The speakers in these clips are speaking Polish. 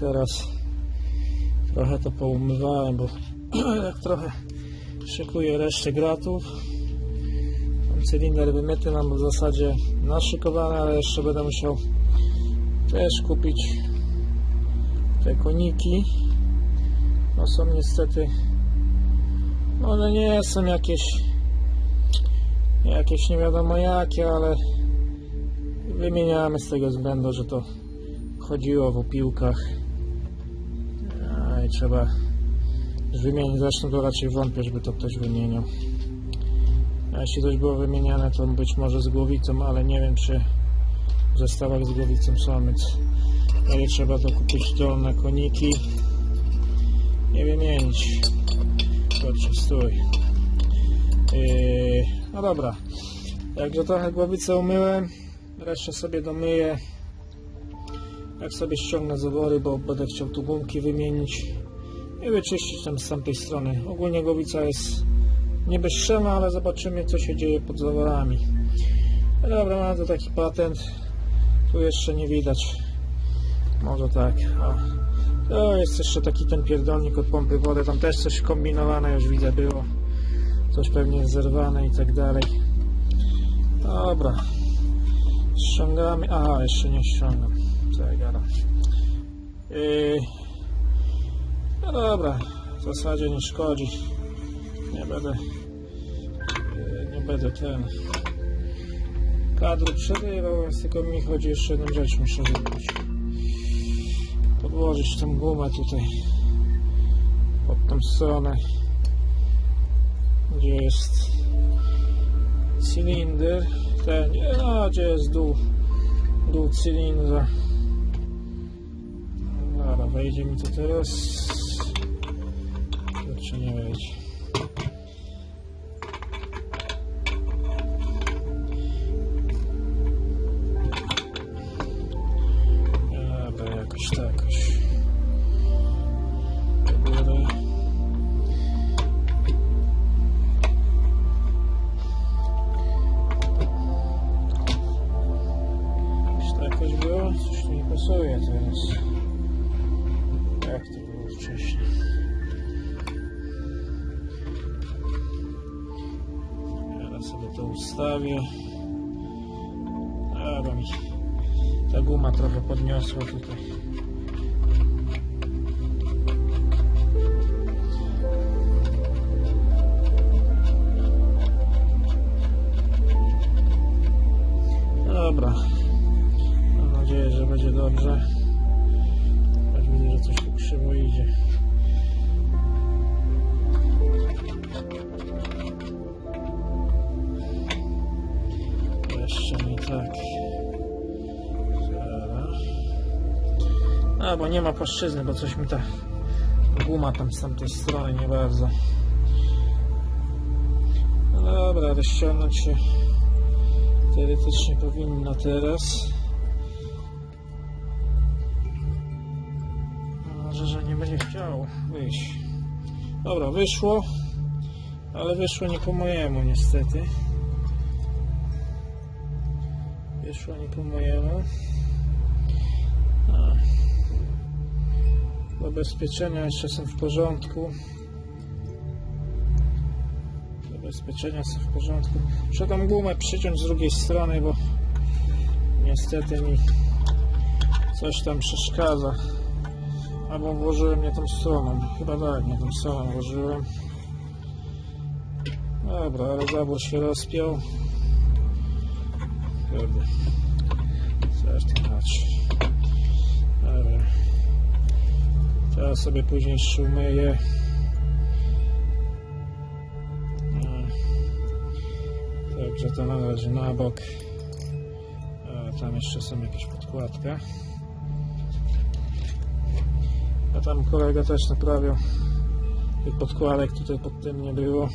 teraz trochę to poumywałem, bo jak trochę szykuję resztę gratów. Tam cylinder wymyty mam w zasadzie naszykowany, ale jeszcze będę musiał też kupić te koniki. No są niestety, no one nie są jakieś jakieś nie wiadomo jakie, ale wymieniamy z tego względu, że to chodziło w opiłkach A, i trzeba wymienić, zresztą to raczej wątpię, żeby to ktoś wymieniał. A jeśli coś było wymieniane, to być może z głowicą, ale nie wiem, czy w zestawach z głowicą są, więc ale trzeba dokupić dolne koniki i wymienić. Kurczę, stój. Yy, no dobra. Także trochę głowicę umyłem, resztę sobie domyję. Jak sobie ściągnę z obory, bo będę chciał tu gumki wymienić i wyczyścić tam z tamtej strony. Ogólnie głowica jest niebezstrzelna, ale zobaczymy co się dzieje pod zaworami. No dobra, mam tu taki patent. Tu jeszcze nie widać. Może tak. O. To jest jeszcze taki ten pierdolnik od pompy wody. Tam też coś kombinowane już widzę było. Coś pewnie zerwane i tak dalej. Dobra. Ściągamy. Aha, jeszcze nie ściągam. Gadam. Yy. No dobra. W zasadzie nie szkodzi. Nie będę. Yy, nie będę ten. Kadru przerywał, więc tylko mi chodzi jeszcze jedną rzecz muszę zrobić. Podłożyć tą gumę tutaj pod tą stronę gdzie jest cylinder ten, a gdzie jest dół dół cylindra Czy to jakoś było? Coś tu nie pasuje teraz. Wcześniej? Teraz sobie to ustawię. Dobra mi. Ta guma trochę podniosła tutaj. Jeszcze nie tak. Dobra. A, bo nie ma płaszczyzny, bo coś mi ta guma tam z tamtej strony nie bardzo. No dobra, rozciągnąć się teoretycznie powinno teraz. Może, że nie będzie chciał wyjść. Dobra, wyszło, ale wyszło nie po mojemu niestety. Wyszło nie po mojemu. Zabezpieczenia jeszcze są w porządku. Zabezpieczenia są w porządku. Muszę tą gumę przyciąć z drugiej strony, bo niestety mi coś tam przeszkadza. Albo włożyłem nie tą stroną. Chyba tak, nie tą stroną włożyłem. Dobra, ale zabór się rozpiął. Kurde. Ty znaczy. Dobra. Teraz sobie później jeszcze. No. Także to należy na bok. A tam jeszcze są jakieś podkładka. A tam kolega też naprawiał. Tych podkładek tutaj pod tym nie było.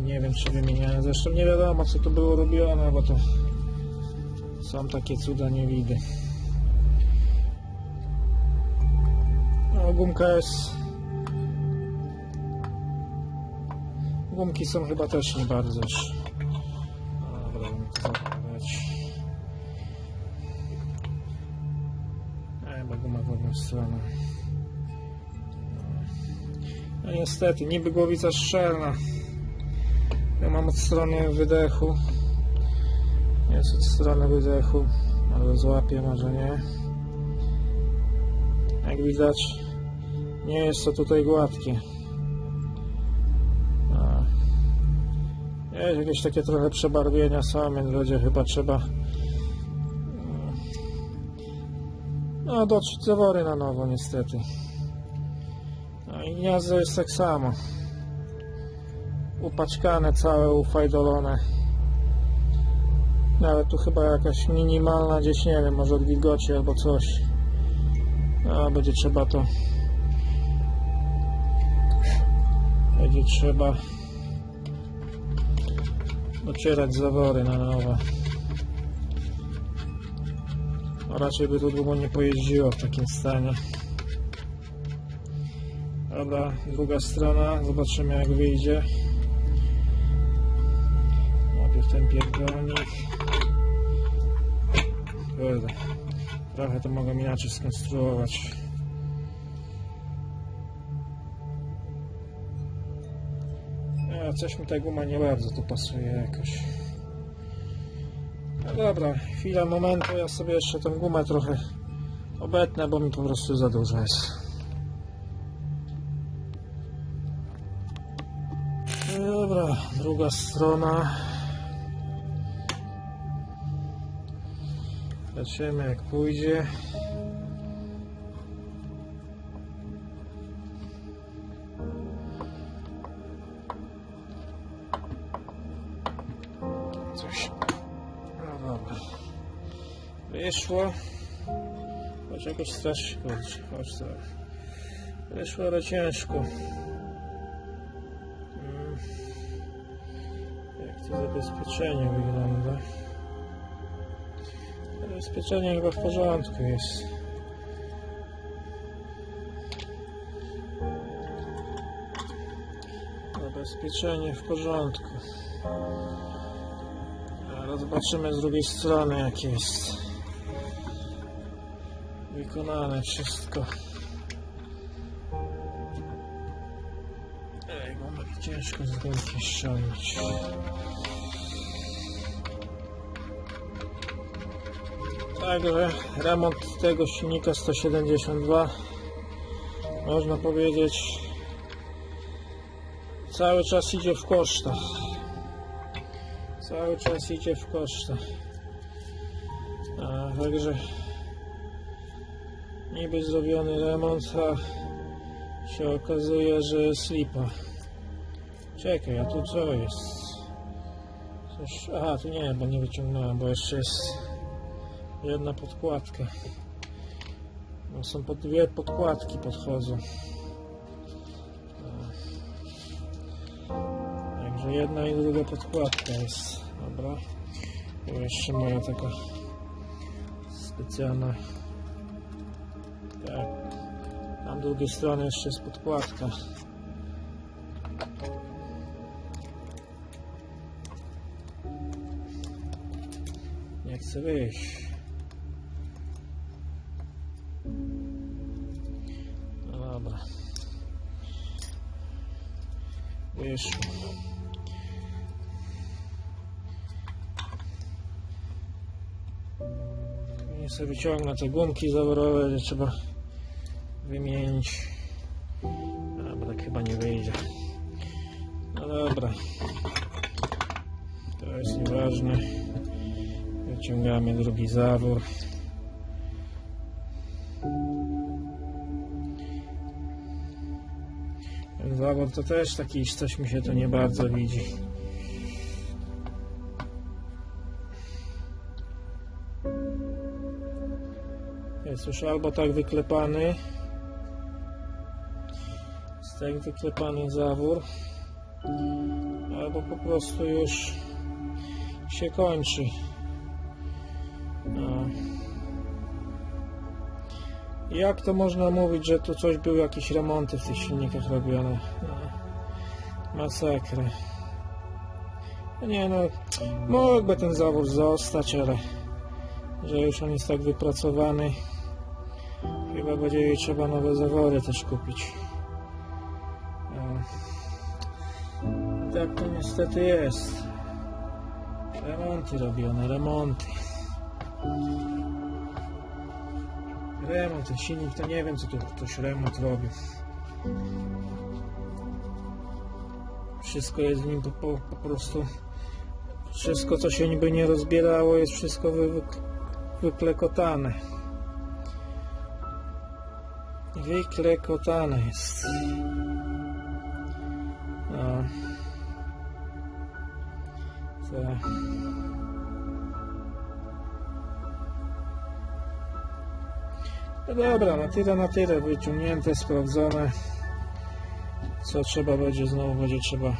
Nie wiem czy wymieniane. Zresztą nie wiadomo co to było robione, bo to są takie cuda nie widzę. No, gumka jest Gumki są chyba też nie bardzo już. Dobra, będę to zakładać. stroną. No niestety, niby głowica szczelna. Ja mam od strony wydechu. Jest od strony wydechu. Może złapię, może nie. Jak widać, nie jest to tutaj gładkie. Jest jakieś takie trochę przebarwienia są, więc będzie chyba trzeba mm, no dotrzeć zawory na nowo niestety. No i gniazdo jest tak samo. Upaćkane całe, ufajdolone. Nawet tu chyba jakaś minimalna gdzieś, nie wiem, może od wilgoci albo coś. No, będzie trzeba to. Będzie trzeba docierać zawory na nowo. A raczej by tu długo nie pojeździło w takim stanie. Dobra, druga strona, zobaczymy jak wyjdzie. Ten pierdolnik. Kurde. Trochę to mogę inaczej skonstruować. A, coś mi ta guma nie bardzo tu pasuje jakoś. No dobra, chwila momentu, ja sobie jeszcze tę gumę trochę obetnę, bo mi po prostu za dużo jest. No Dobra, druga strona. Zobaczymy jak pójdzie. Coś. No dobra. Wyszło. Choć jakoś strasznie. Chodź, chodź teraz. Wyszło, ale ciężko. Mm. Jak to zabezpieczenie wygląda? Zabezpieczenie chyba w porządku jest. Zabezpieczenie w porządku. Ale zobaczymy z drugiej strony jak jest wykonane wszystko. Ej, bo ciężko z górki ściągnąć. Także remont tego silnika 172 można powiedzieć cały czas idzie w kosztach. Cały czas idzie w kosztach. A, także niby zrobiony remont, a się okazuje, że jest lipa. Czekaj, a tu co jest? Coś, aha, tu nie, bo nie wyciągnąłem, bo jeszcze jest jedna podkładka. No, są pod dwie podkładki podchodzą. E, Także jedna i druga podkładka jest. Dobra. Tu jeszcze moja taka specjalna. Tak. Tam drugiej strony jeszcze jest podkładka. Nie chcę wyjść. Nie sobie wyciągnę te gumki zaworowe, że trzeba wymienić. A, bo tak chyba nie wyjdzie. No dobra. To jest nieważne. Wyciągamy drugi zawór. Ten zawór to też taki, coś mi się to nie bardzo widzi. Już albo tak wyklepany, jest tak wyklepany zawór, albo po prostu już się kończy. No. Jak to można mówić, że tu coś były jakieś remonty w tych silnikach robione? No. Masakra. No Nie no, mógłby ten zawór zostać, ale że już on jest tak wypracowany, chyba będzie jej trzeba nowe zawory też kupić. Tak to niestety jest. Remonty robione, remonty. Remont, silnik to nie wiem co tu ktoś remont robił. Wszystko jest w nim po, po, po prostu. Wszystko co się niby nie rozbierało jest wszystko wy, wyklekotane. Wyklekotane jest. No. Tak. No dobra, na tyle, na tyle wyciągnięte, sprawdzone. Co trzeba będzie, znowu będzie trzeba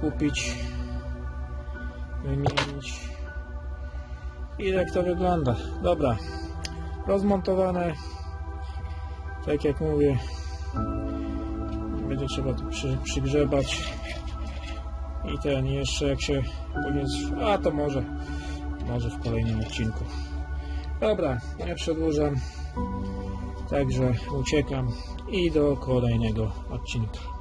kupić, wymienić. I jak to wygląda. Dobra, rozmontowane. Tak jak mówię, będzie trzeba to przy, przygrzebać. I ten jeszcze jak się będzie, a to może, może w kolejnym odcinku. Dobra, nie przedłużam. Także uciekam i do kolejnego odcinka.